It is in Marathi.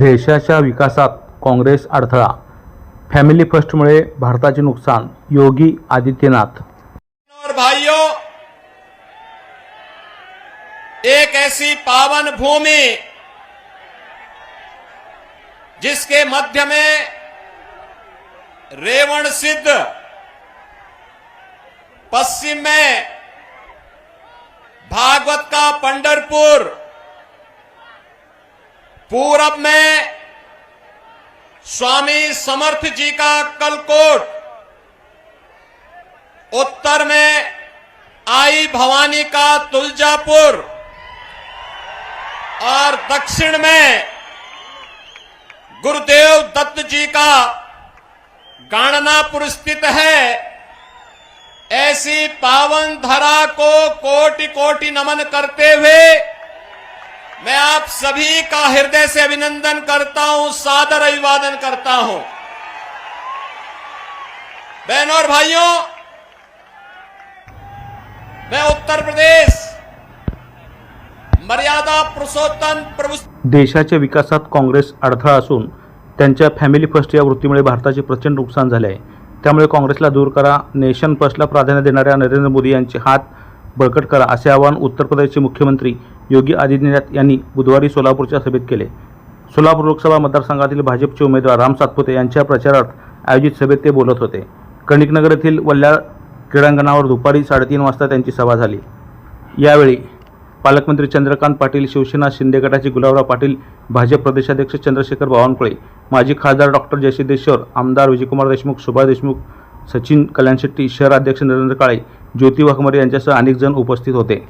देशाच्या विकासात काँग्रेस अडथळा, फॅमिली फर्स्टमुळे भारताचे नुकसान, योगी आदित्यनाथ. भाइयों, एक ऐसी पावन भूमि जिसके मध्य में रेवण सिद्ध, पश्चिम में भागवत का पंडरपुर पूरब में स्वामी समर्थ जी का कलकोट, उत्तर में आई भवानी का तुलजापुर और दक्षिण में गुरुदेव दत्त जी का गणनापुर स्थित है। ऐसी पावन धरा को कोटि कोटि नमन करते हुए मैं आप सभी का हृदय से अभिनंदन करता हूं सादर अभिवादन करता हूं। बहनों और भाइयों मैं उत्तर प्रदेश मर्यादा पुरुषोत्तम प्रभु देशाच्या विकासात काँग्रेस अडथळा असून त्यांच्या फॅमिली फर्स्ट या वृत्तीमुळे भारताचे प्रचंड नुकसान झाले आहे. त्यामुळे काँग्रेसला दूर करा नेशन फर्स्टला प्राधान्य देणाऱ्या नरेंद्र मोदी यांचे हात बळकट करा असे आवाहन उत्तर प्रदेशचे मुख्यमंत्री योगी आदित्यनाथ यांनी बुधवारी सोलापूरच्या सभेत केले. सोलापूर लोकसभा मतदारसंघातील भाजपचे उमेदवार राम सातपुते यांच्या प्रचारात आयोजित सभेत ते बोलत होते. कणिकनगर येथील वल्ल्याळ क्रीडांगणावर दुपारी साडेतीन वाजता त्यांची सभा झाली. यावेळी पालकमंत्री चंद्रकांत पाटील शिवसेना शिंदे गटाचे गुलाबराव पाटील भाजप प्रदेशाध्यक्ष चंद्रशेखर बावनकुळे माजी खासदार डॉक्टर जयसिद्धेश्वर आमदार विजयकुमार देशमुख सुभाष देशमुख सचिन कल्याण शेट्टी शहर अध्यक्ष नरेंद्र काळे ज्योती वाघमारे यांच्यासह अनेक जण उपस्थित होते.